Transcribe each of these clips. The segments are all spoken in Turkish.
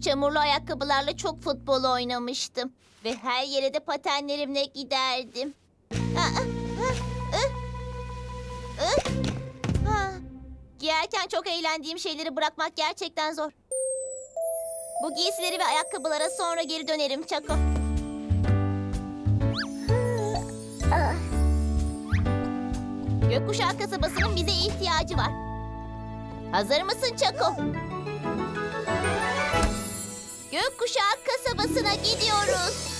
Çamurlu ayakkabılarla çok futbol oynamıştım. Ve her yere de patenlerimle giderdim. Aa. Giyerken çok eğlendiğim şeyleri bırakmak gerçekten zor. Bu giysileri ve ayakkabılara sonra geri dönerim Çako. Gökkuşağı kasabasının bize ihtiyacı var. Hazır mısın Çako? Gökkuşağı kasabasına gidiyoruz.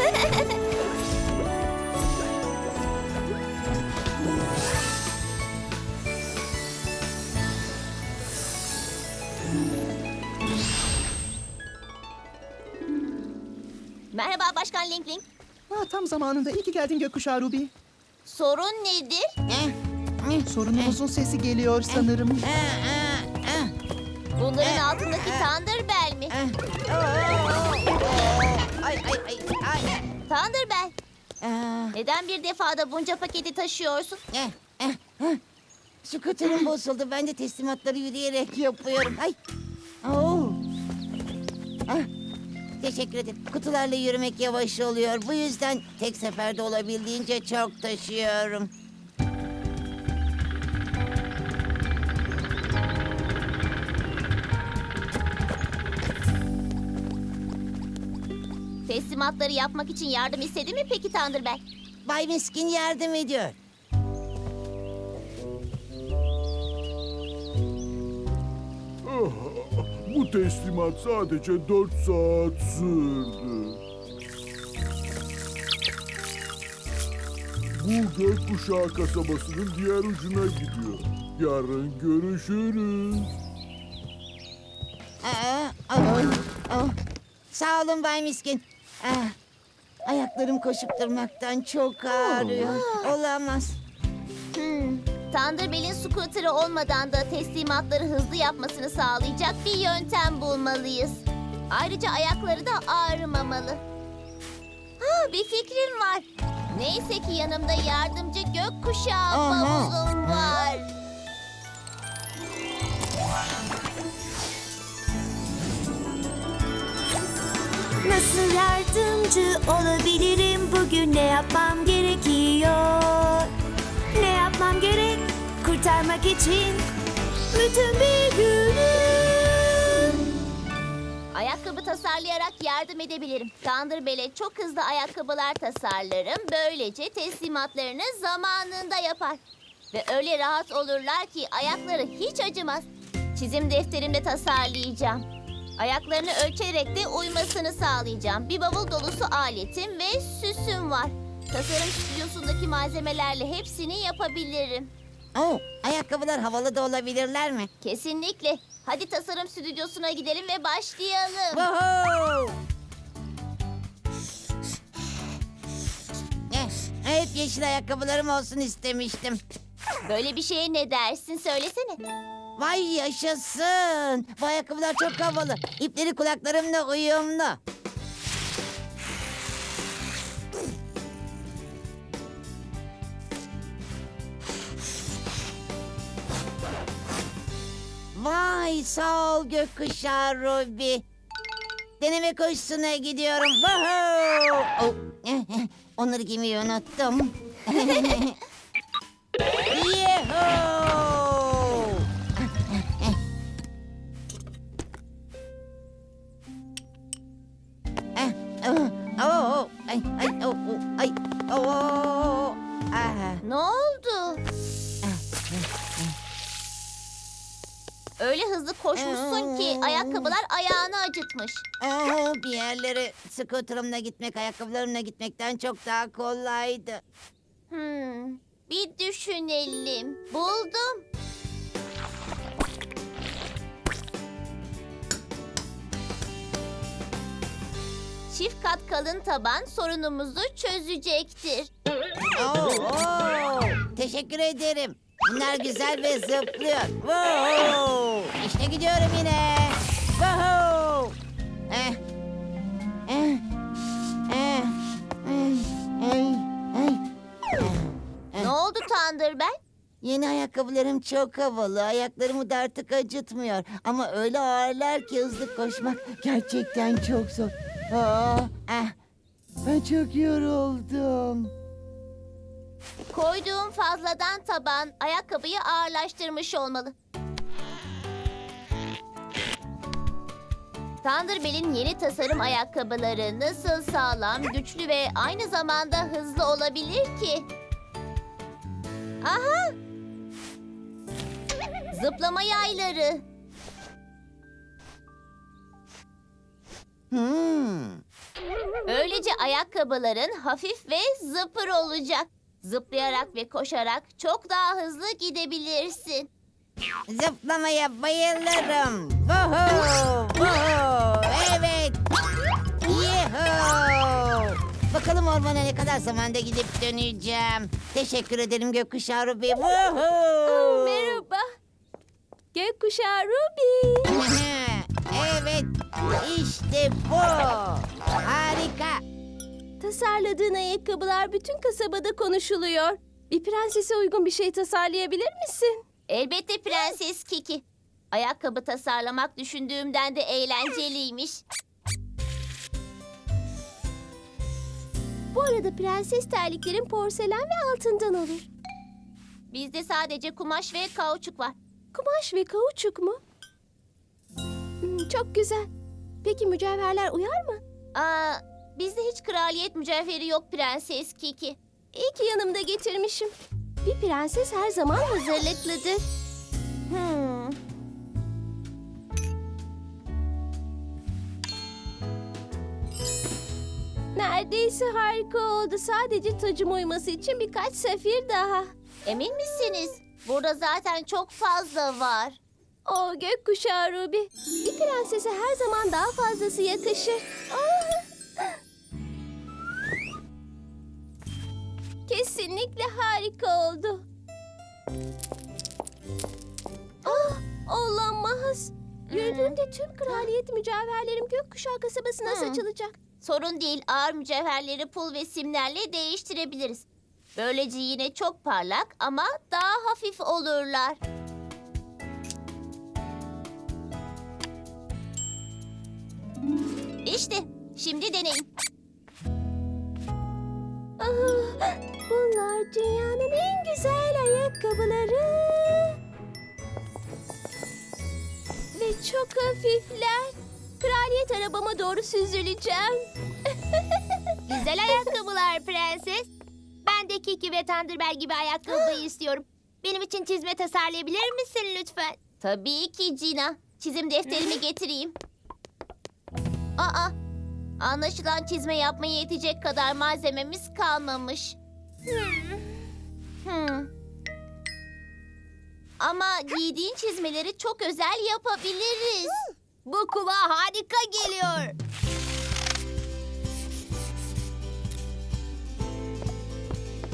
Merhaba Başkan Link Link. Ha, tam zamanında. İyi ki geldin gökkuşağı Ruby. Sorun nedir? Eh, eh, Sorunumuzun sesi geliyor sanırım. eh, eh, eh, Bunların altındaki. Thunderbell mi? Oo, oo, oo. Ay ay ay ay. Thunderbell. Neden bir defada bunca paketi taşıyorsun? Skuterim bozuldu. Ben de teslimatları yürüyerek yapıyorum. Ay. Oo. Ah, teşekkür ederim. Kutularla yürümek yavaş oluyor. Bu yüzden tek seferde olabildiğince çok taşıyorum. Teslimatları yapmak için yardım istedi mi peki Thunderbell? Bay Miskin yardım ediyor. Bu teslimat sadece dört saat sürdü. Bu gökkuşağı kasabasının diğer ucuna gidiyor. Yarın görüşürüz. Aa, aa, aa. Sağ olun Bay Miskin. Ah, ayaklarım koşup durmaktan çok ağrıyor. Olamaz. Hmm. Thunderbell'in scooter'ı olmadan da teslimatları hızlı yapmasını sağlayacak bir yöntem bulmalıyız. Ayrıca ayakları da ağrımamalı. Ha, bir fikrim var. Neyse ki yanımda yardımcı gökkuşağı Aha. bavulum var. Nasıl yardımcı olabilirim bugün ne yapmam gerekiyor? Ne yapmam gerek kurtarmak için bütün bir günüm? Ayakkabı tasarlayarak yardım edebilirim. Thunderbell'e çok hızlı ayakkabılar tasarlarım. Böylece teslimatlarını zamanında yapar. Ve öyle rahat olurlar ki ayakları hiç acımaz. Çizim defterimde tasarlayacağım. Ayaklarını ölçerek de uymasını sağlayacağım. Bir bavul dolusu aletim ve süsüm var. Tasarım stüdyosundaki malzemelerle hepsini yapabilirim. Oo, ayakkabılar havalı da olabilirler mi? Kesinlikle. Hadi tasarım stüdyosuna gidelim ve başlayalım. Woohoo! Eh, Hep yeşil ayakkabılarım olsun istemiştim. Böyle bir şeye ne dersin söylesene. Vay yaşasın. Bu ayakkabılar çok havalı. İpleri kulaklarımla uyumlu. Vay sağ ol gökkuşağı Ruby. Deneme koşusuna gidiyorum. Oh, Onları giymeyi unuttum. Öyle hızlı koşmuşsun ki ayakkabılar ayağını acıtmış. Oh, bir yerlere scooterımla gitmek, ayakkabılarımla gitmekten çok daha kolaydı. Hmm, bir düşünelim. Buldum. Çift kat kalın taban sorunumuzu çözecektir. Oh, oh, teşekkür ederim. Bunlar güzel ve zıplıyor. Wow! İşte gidiyorum yine. Wow! Eh. Eh. Eh. Eh. Eh. Eh. Ne oldu Thunderbell? Yeni ayakkabılarım çok havalı. Ayaklarımı da artık acıtmıyor. Ama öyle ağırlar ki hızlı koşmak gerçekten çok zor. Aa, ah, ben çok yoruldum. Koyduğum fazladan taban ayakkabıyı ağırlaştırmış olmalı. Thunderbell'in yeni tasarım ayakkabıları nasıl sağlam, güçlü ve aynı zamanda hızlı olabilir ki? Aha! Zıplama yayları. Hmm. Böylece ayakkabıların hafif ve zıpır olacak. Zıplayarak ve koşarak çok daha hızlı gidebilirsin. Zıplamaya bayılırım. Vuhu, vuhu. Evet. Yuhu. Bakalım ormana ne kadar zamanda gidip döneceğim. Teşekkür ederim gökkuşağı Ruby. Vuhu. Merhaba. Gökkuşağı Ruby. evet. İşte bu. Harika. Tasarladığın ayakkabılar bütün kasabada konuşuluyor. Bir prensese uygun bir şey tasarlayabilir misin? Elbette Prenses Kiki. Ayakkabı tasarlamak düşündüğümden de eğlenceliymiş. Bu arada prenses terliklerin porselen ve altından olur. Bizde sadece kumaş ve kauçuk var. Kumaş ve kauçuk mu? Hmm, çok güzel. Peki mücevherler uyar mı? Aa, bizde hiç kraliyet mücevheri yok Prenses Kiki. İyi ki yanımda getirmişim. Bir prenses her zaman hazırlıklıdır. Hmm. Neredeyse harika oldu. Sadece tacıma uyması için birkaç sefir daha. Emin misiniz? Burada zaten çok fazla var. O gökkuşağı Ruby. Bir prensese her zaman daha fazlası yakışır. Ah! Kesinlikle harika oldu. Ah, olamaz. Yürüdüğümde tüm kraliyet mücevherlerim gökkuşağı kasabasına Hı. saçılacak. Sorun değil, ağır mücevherleri pul ve simlerle değiştirebiliriz. Böylece yine çok parlak ama daha hafif olurlar. İşte, şimdi deneyin. Ah, bunlar dünyanın en güzel ayakkabıları. Ve çok hafifler. Kraliyet arabama doğru süzüleceğim. Güzel ayakkabılar prenses. Ben de Kiki ve Thunderbell gibi ayakkabı istiyorum. Benim için çizme tasarlayabilir misin lütfen? Tabii ki Cina. Çizim defterimi getireyim. Aa, anlaşılan çizme yapmaya yetecek kadar malzememiz kalmamış. Hmm. Ama giydiğin çizmeleri çok özel yapabiliriz. Bu kulağa harika geliyor.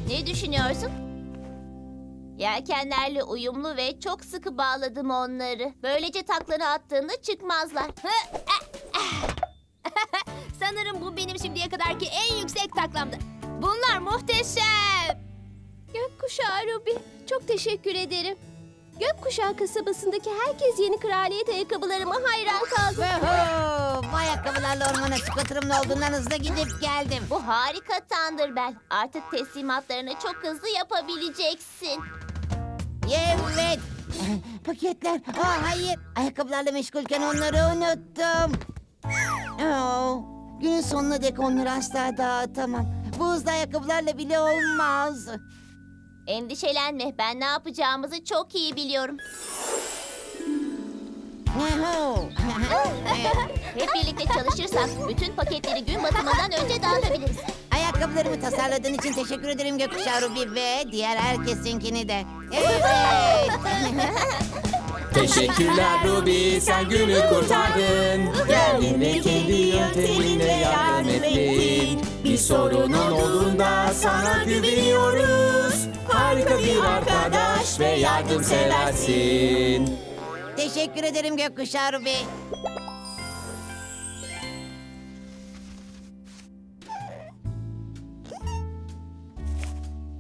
Ne düşünüyorsun? Yelkenlerle uyumlu ve çok sıkı bağladım onları. Böylece taklanı attığında çıkmazlar. Sanırım bu benim şimdiye kadarki en yüksek taklamdı. Bunlar muhteşem. Gökkuşağı Ruby, çok teşekkür ederim. Gökkuşağı kasabasındaki herkes yeni kraliyet ayakkabılarıma hayran kaldı. Vuhu. Bu ayakkabılarla ormana scooterımla olduğundan hızlı gidip geldim. Bu harika Thunderbell. Artık teslimatlarını çok hızlı yapabileceksin. Evet. Paketler. Aa, hayır. Ayakkabılarla meşgulken onları unuttum. Oo, günün sonuna dek onları asla dağıtamam. Bu hızlı ayakkabılarla bile olmaz. Endişelenme. Ben ne yapacağımızı çok iyi biliyorum. Yuhu. Hep birlikte çalışırsak bütün paketleri gün batımından önce dağıtabiliriz. Ayakkabılarımı tasarladığın için teşekkür ederim Gökkuşağı Ruby ve diğer herkesinkini de. Evet. Teşekkürler Ruby sen günü kurtardın Geldin ve kendi yönteminle yardım ettin Bir sorunun olduğunda sana güveniyoruz Harika bir arkadaş ve yardımseversin teşekkür ederim Gökkuşağı Ruby.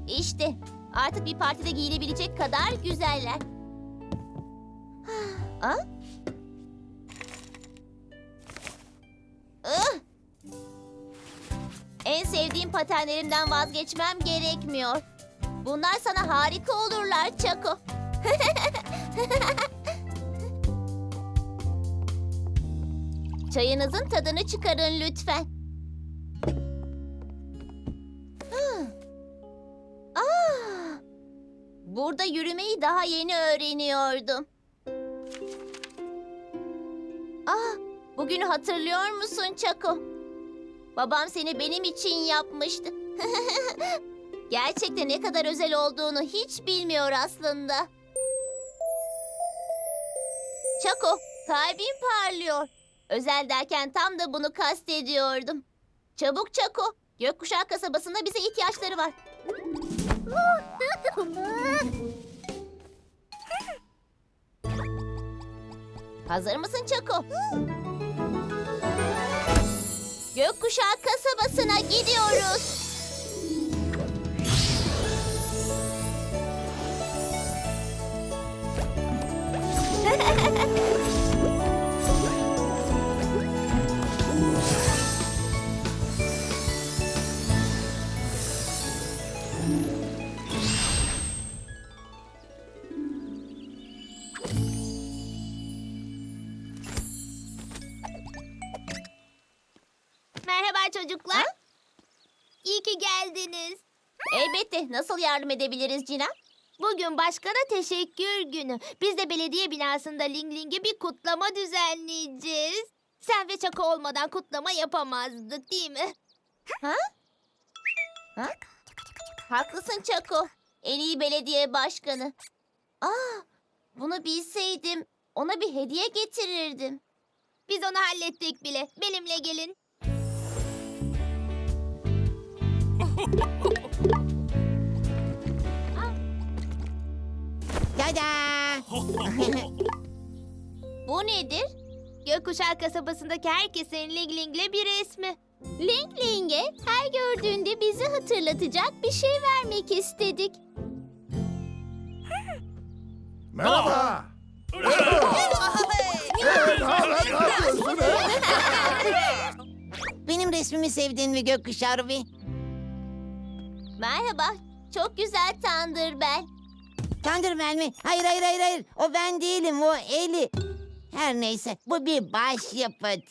İşte Artık bir partide giyilebilecek kadar güzeller. Ha? Ih! En sevdiğim patenlerimden vazgeçmem gerekmiyor. Bunlar sana harika olurlar Çako. Çayınızın tadını çıkarın lütfen. Ah. Ah. Burada yürümeyi daha yeni öğreniyordum. Bugünü hatırlıyor musun Çako? Babam seni benim için yapmıştı. Gerçekten ne kadar özel olduğunu hiç bilmiyor aslında. Çako, kalbin parlıyor. Özel derken tam da bunu kastediyordum. Çabuk Çako, Gökkuşağı kasabasında bize ihtiyaçları var. Hazır mısın Çako? Gökkuşağı kasabasına gidiyoruz. Elbette. Nasıl yardım edebiliriz Cina? Bugün başkana teşekkür günü. Biz de belediye binasında Ling Ling'e bir kutlama düzenleyeceğiz. Sen ve Çako olmadan kutlama yapamazdık değil mi? Ha? Haklısın Çako. En iyi belediye başkanı. Aa, bunu bilseydim ona bir hediye getirirdim. Biz onu hallettik bile. Benimle gelin. Tada! Bu nedir? Gökkuşağı kasabasındaki herkesin Ling Ling'le bir resmi. Ling Ling'e her gördüğünde bizi hatırlatacak bir şey vermek istedik. Merhaba. Benim resmimi sevdin mi gökkuşağı Ruby? Merhaba. Çok güzel Thunderbell. Thunderman mi? Hayır hayır hayır hayır. O ben değilim o Eli. Her neyse bu bir başyapıt.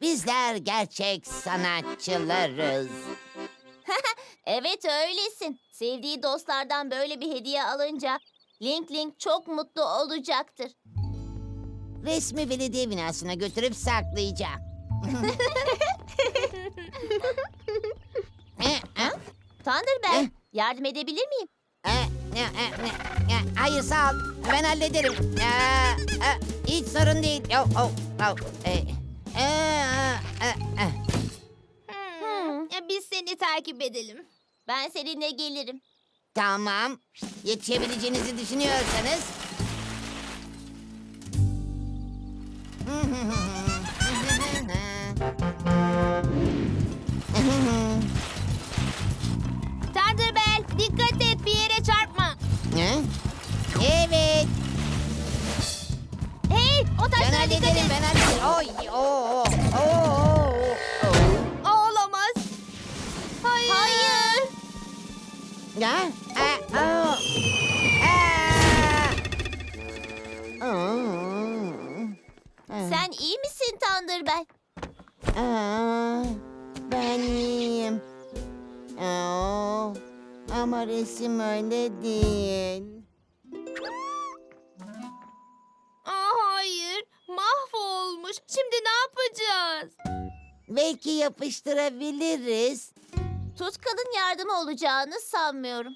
Bizler gerçek sanatçılarız. Evet öylesin. Sevdiği dostlardan böyle bir hediye alınca Link Link çok mutlu olacaktır. Resmi belediye binasına götürüp saklayacağım. e, e, Thunderbell, Eh. yardım edebilir miyim? e, hayır sağ ol. Ben hallederim. Hiç sorun değil. Oh, oh, oh. E, e, e, e, e. Hmm. Ya Biz seni takip edelim. Ben seninle gelirim. Tamam. Yetişebileceğinizi düşünüyorsanız. Thunderbell dikkat et bir yere çarpma. Ne? Evet. Hey o Ben taşlara dikkat hallederim. et. Ben hallederim. Oy, oo, oo, oo, oo. O olamaz. Hayır. Hayır. Ya? Aa, oo. Aa. Aa. Sen iyi misin Thunderbell? Aa, ama resim öyle değil. Aa, hayır. Mahvolmuş. Şimdi ne yapacağız? Belki yapıştırabiliriz. Tutkal'ın yardımı olacağını sanmıyorum.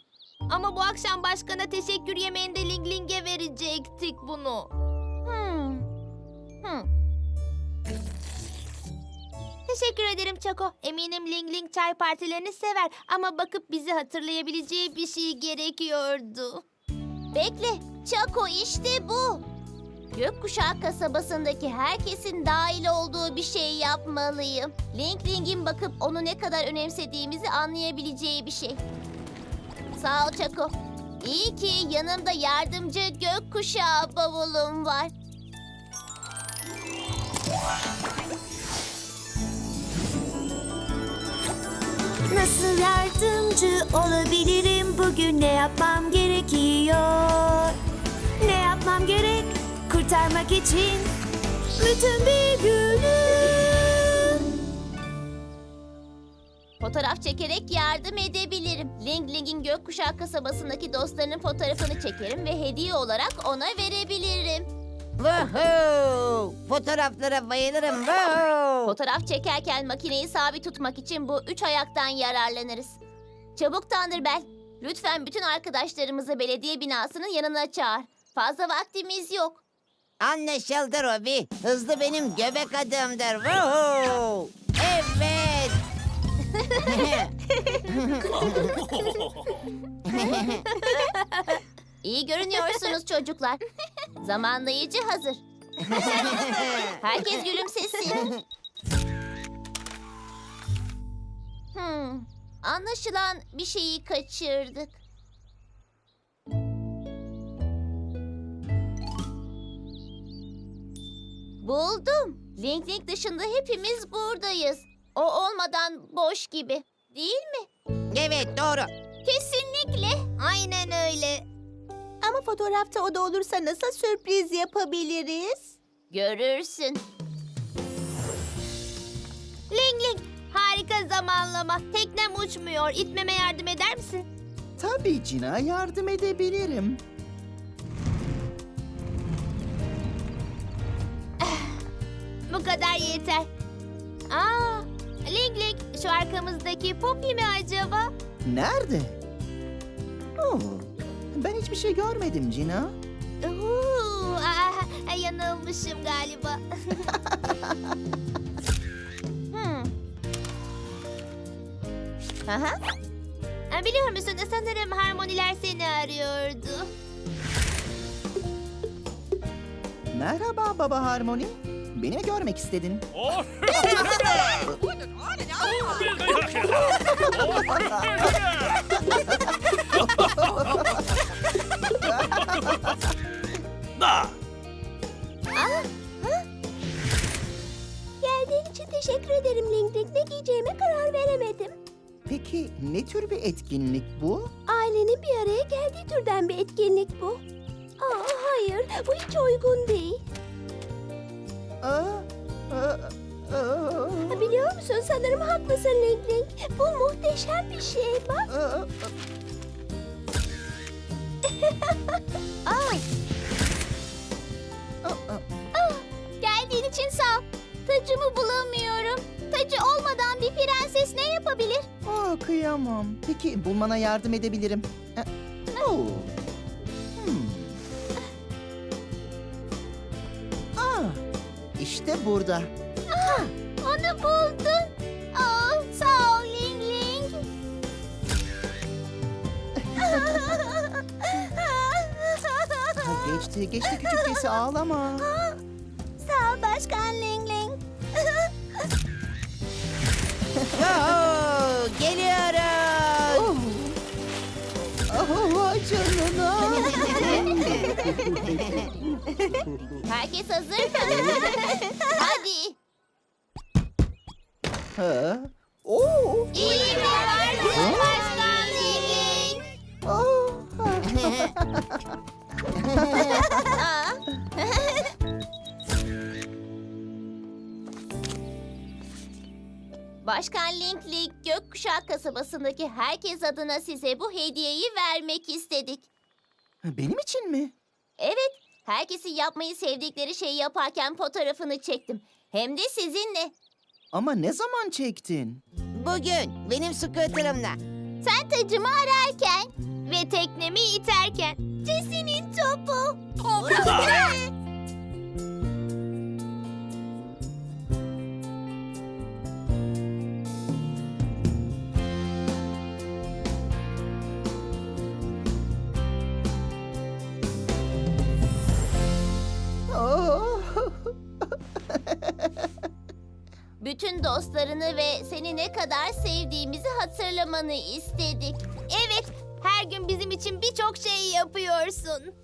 Ama bu akşam başkana teşekkür yemeğinde Ling Ling'e verecektik bunu. Hmm. Hmm. Teşekkür ederim Çako. Eminim Ling Ling çay partilerini sever ama bakıp bizi hatırlayabileceği bir şey gerekiyordu. Bekle, Çako işte bu. Gökkuşağı kasabasındaki herkesin dahil olduğu bir şey yapmalıyım. Link Link'in bakıp onu ne kadar önemsediğimizi anlayabileceği bir şey. Sağ ol Çako. İyi ki yanımda yardımcı gökkuşağı bavulum var. Nasıl yardımcı olabilirim bugün ne yapmam gerekiyor? Ne yapmam gerek kurtarmak için bütün bir günü? Fotoğraf çekerek yardım edebilirim. Ling Ling'in gökkuşağı kasabasındaki dostlarının fotoğrafını çekerim ve hediye olarak ona verebilirim. Woohoo! Fotoğraflara bayılırım. Woohoo! Fotoğraf çekerken makineyi sabit tutmak için bu üç ayaktan yararlanırız. Çabuk Thunderbell, lütfen bütün arkadaşlarımızı belediye binasının yanına çağır. Fazla vaktimiz yok. Anlaşıldı Robi. Hızlı benim göbek adımdır. Woohoo! Evet. İyi görünüyorsunuz çocuklar. Zamanlayıcı hazır. Herkes gülümsesin. Hmm, anlaşılan bir şeyi kaçırdık. Buldum. Link Link dışında hepimiz buradayız. O olmadan boş gibi. Değil mi? evet doğru. Kesinlikle. Aynen öyle. Ama fotoğrafta o da olursa nasıl sürpriz yapabiliriz? Görürsün. Ling Ling harika zamanlama. Teknem uçmuyor. İtmeme yardım eder misin? Tabii Cina yardım edebilirim. Bu kadar yeter. Aa, Ling Ling şu arkamızdaki Poppy mi acaba? Nerede? Oo, ben hiçbir şey görmedim Cina. Uhu, aa, yanılmışım galiba. Hmm. Aha. Ha, Biliyor musun sanırım harmoniler seni arıyordu. Merhaba Baba Harmony. Beni mi görmek istedin? Geldiğin için teşekkür ederim Ling Ling. Ne giyeceğime karar veremedim. Peki ne tür bir etkinlik bu? Ailenin bir araya geldiği türden bir etkinlik bu. Aa, hayır, bu hiç uygun değil. Aa, aa, aa, Ha, Biliyor musun sanırım haklısın Ling Ling. Bu muhteşem bir şey bak. aa. Aa, Tacımı bulamıyorum. Tacı olmadan bir prenses ne yapabilir? Aa, kıyamam. Peki bulmana yardım edebilirim. E, oo. Hmm. Aa, işte burada. Onu buldun. Aa, sağ ol Ling Ling. Ha, geçti, geçti küçük kesi ağlama. Herkes hazır mı? Hadi. ha? Oo. İyi ki vardın Başkan Ling. Oh. Aa. Başkan Link Link Gökkuşağı kasabasındaki herkes adına size bu hediyeyi vermek istedik. Benim için mi? Evet, herkesin yapmayı sevdikleri şeyi yaparken fotoğrafını çektim. Hem de sizinle. Ama ne zaman çektin? Bugün benim scooter'ımla. Sen tacımı ararken. Ve teknemi iterken. Jesse'nin topu. Oh. Bütün dostlarını ve seni ne kadar sevdiğimizi hatırlamanı istedik. Evet, her gün bizim için birçok şey yapıyorsun.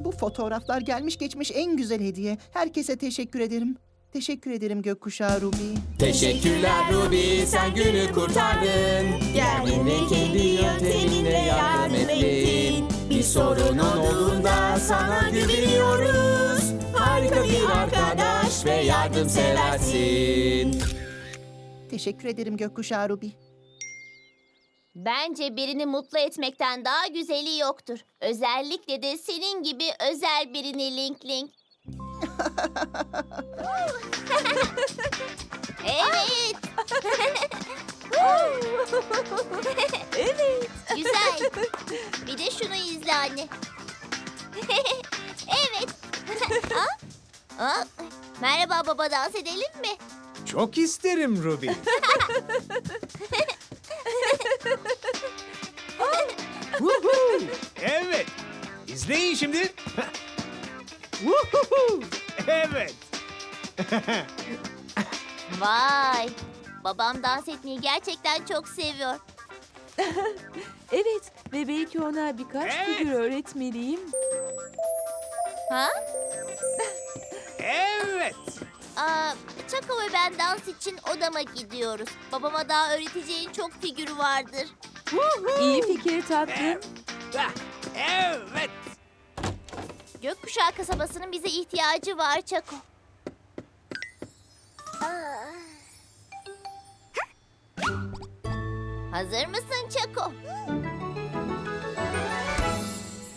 Bu fotoğraflar gelmiş geçmiş en güzel hediye. Herkese teşekkür ederim. Teşekkür ederim gökkuşağı Ruby. Teşekkürler Ruby sen günü kurtardın Geldin ve kendi yönteminle yardım ettin Bir sorunun olduğunda sana güveniyoruz Harika bir arkadaş ve yardımseversin Teşekkür ederim gökkuşağı Ruby. Bence birini mutlu etmekten daha güzeli yoktur. Özellikle de senin gibi özel birini Link Link. evet. Evet. Güzel. Bir de şunu izle anne. evet. Aa, aa, merhaba baba dans edelim mi? Çok isterim Ruby. Woohoo! evet. İzleyin şimdi. Woohoo! evet. Vay. Babam dans etmeyi gerçekten çok seviyor. Evet ve belki ona birkaç Evet. figür öğretmeliyim. Ha? Evet. Aa, Çako ve ben dans için odama gidiyoruz. Babama daha öğreteceğin çok figürü vardır. İyi fikir tatlım. Evet. Gökkuşağı kasabasının bize ihtiyacı var Çako. Hazır mısın Çako?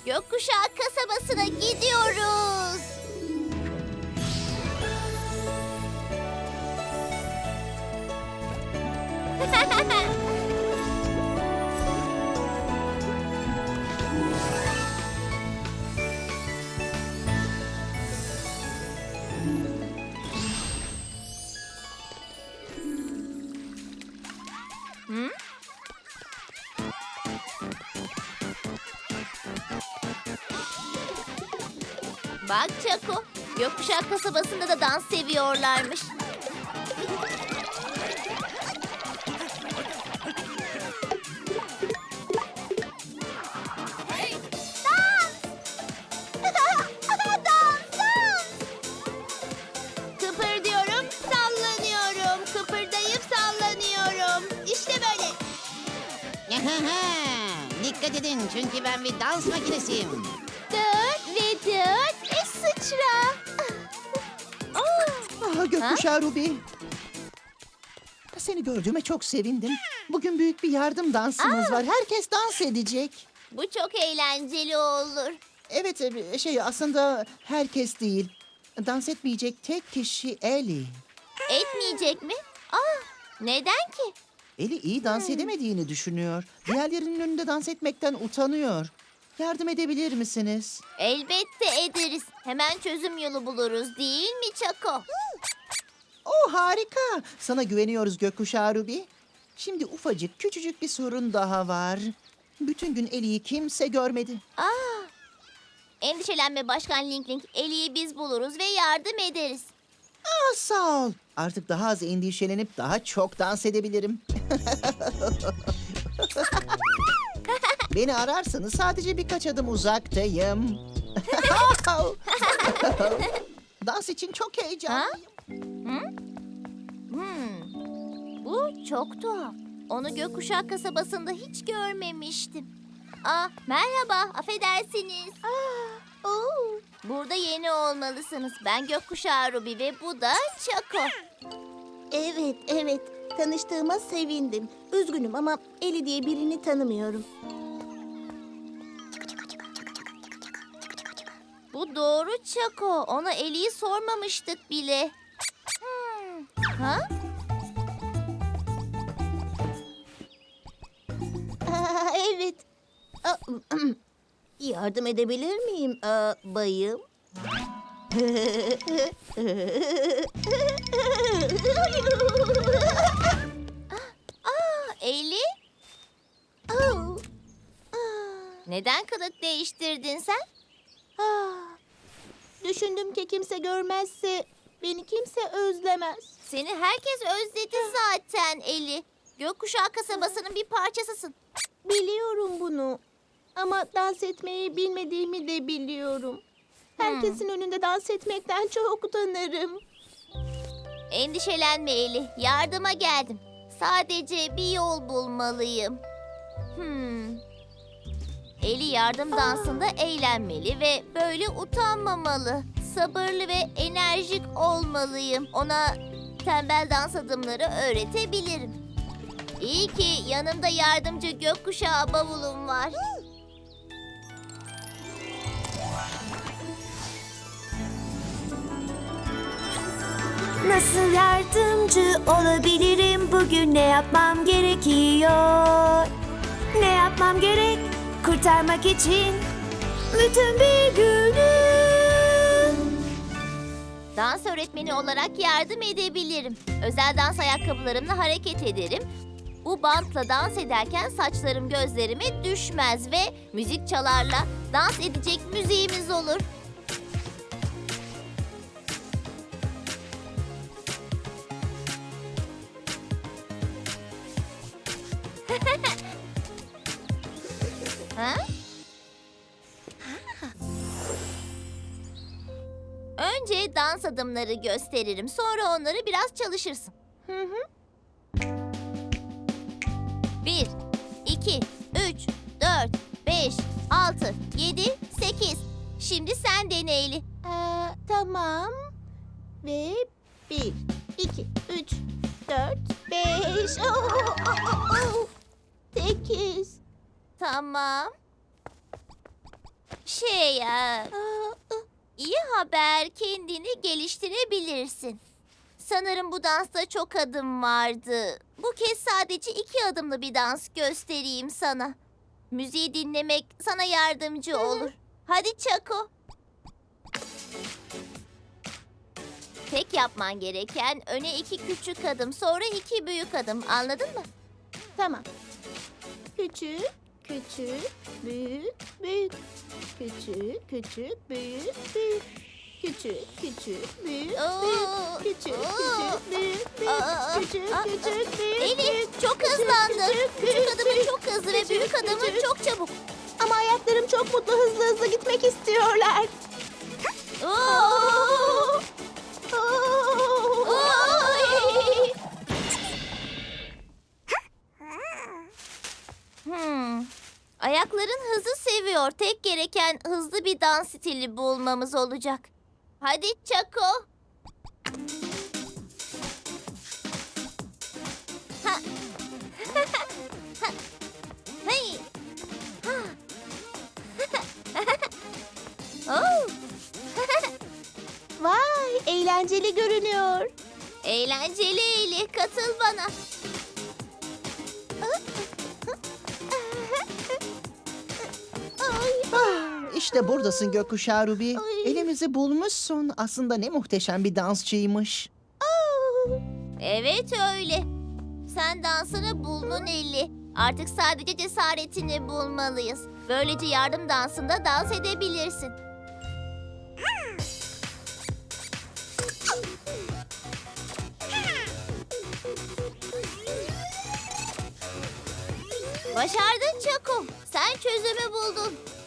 Gökkuşağı kasabasına gidiyoruz. Bak Çako, Gökkuşağı kasabasında da dans seviyorlarmış. Ben bir dans makinesiyim. Dört ve dört ve sıçra. Ah gökkuşağı Ruby. Seni gördüğüme çok sevindim. Bugün büyük bir yardım dansımız var. Herkes dans edecek. Bu çok eğlenceli olur. Evet e, şey aslında herkes değil. Dans etmeyecek tek kişi Ellie. Etmeyecek mi? Aa, neden ki? Eli iyi dans edemediğini düşünüyor. Diğerlerinin önünde dans etmekten utanıyor. Yardım edebilir misiniz? Elbette ederiz. Hemen çözüm yolu buluruz değil mi Çako? Oh harika. Sana güveniyoruz gökkuşağı Ruby. Şimdi ufacık küçücük bir sorun daha var. Bütün gün Eli'yi kimse görmedi. Aa, endişelenme Başkan Link Link. Eli'yi biz buluruz ve yardım ederiz. Ah, sağ ol. Artık daha az endişelenip daha çok dans edebilirim. Beni ararsanız sadece birkaç adım uzaktayım. dans için çok heyecanlıyım. Hmm, bu çok tuhaf. Onu gökkuşağı kasabasında hiç görmemiştim. Aa, merhaba, affedersiniz. oo, burada yeni olmalısınız. Ben gökkuşağı Ruby ve bu da Çako. Evet, evet. Tanıştığıma sevindim. Üzgünüm ama Eli diye birini tanımıyorum. Bu doğru Çako. Ona Eli'yi sormamıştık bile. Hmm, Ha? Aa, evet. Aa, Yardım edebilir miyim aa, bayım? Aa, Eli? Neden kılık değiştirdin sen? Düşündüm ki kimse görmezse beni kimse özlemez. Seni herkes özledi zaten Eli. Gökkuşağı kasabasının bir parçasısın. Biliyorum bunu. Ama dans etmeyi bilmediğimi de biliyorum. Herkesin önünde dans etmekten çok utanırım. Endişelenme Eli. Yardıma geldim. Sadece bir yol bulmalıyım. Hmm. Eli yardım dansında eğlenmeli ve böyle utanmamalı. Sabırlı ve enerjik olmalıyım. Ona tembel dans adımları öğretebilirim. İyi ki yanımda yardımcı gökkuşağı bavulum var. Nasıl yardımcü olabilirim bugün ne yapmam gerekiyor? Ne yapmam gerek kurtarmak için bütün bir günü? Dans öğretmeni olarak yardım edebilirim. Özel dans ayakkabılarımla hareket ederim. Bu bantla dans ederken saçlarım gözlerime düşmez ve müzik çalarla dans edecek müziğimiz olur. Ha? Önce dans adımları gösteririm. Sonra onları biraz çalışırsın. Hı hı. Bir, iki, üç, dört, beş, altı, yedi, sekiz. Şimdi sen dene Eli. Ee, tamam. Ve bir, iki, üç, dört, beş, oh, oh, oh, oh. Sekiz. Tamam. Şey ya, iyi haber kendini geliştirebilirsin. Sanırım bu dansta çok adım vardı. Bu kez sadece iki adımlı bir dans göstereyim sana. Müziği dinlemek sana yardımcı olur. Hadi Çako. Tek yapman gereken öne iki küçük adım, sonra iki büyük adım. Anladın mı? Tamam. Küçük, küçük, büyük, büyük. Küçük, küçük, büyük, büyük. Küçük, küçük, büyük, büyük. Küçük, küçük, büyük, büyük. Küçük, küçük, büyük, büyük. çok hızlandı. küçük, büyük. çok hızlı ve büyük küçük. çok çabuk. Ama ayaklarım çok mutlu hızlı hızlı gitmek istiyorlar. Oo! Ayakların hızı seviyor. Tek gereken hızlı bir dans stili bulmamız olacak. Hadi Çako. Ha. Oh. Vay, eğlenceli görünüyor. Eğlenceli Eli, katıl bana. İşte buradasın gökkuşağı Ruby. Elimizi bulmuşsun. Aslında ne muhteşem bir dansçıymış. Evet öyle. Sen dansını buldun Eli. Artık sadece cesaretini bulmalıyız. Böylece yardım dansında dans edebilirsin. Başardın Çako. Sen çözümü buldun.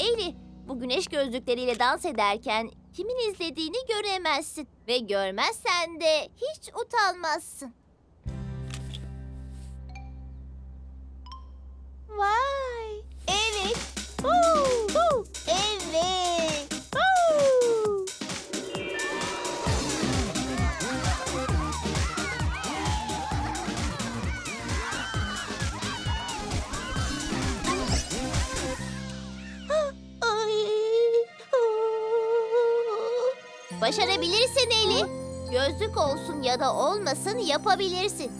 Eli, bu güneş gözlükleriyle dans ederken kimin izlediğini göremezsin. Ve görmezsen de hiç utanmazsın. Başarabilirsin Eli. Gözlük olsun ya da olmasın yapabilirsin.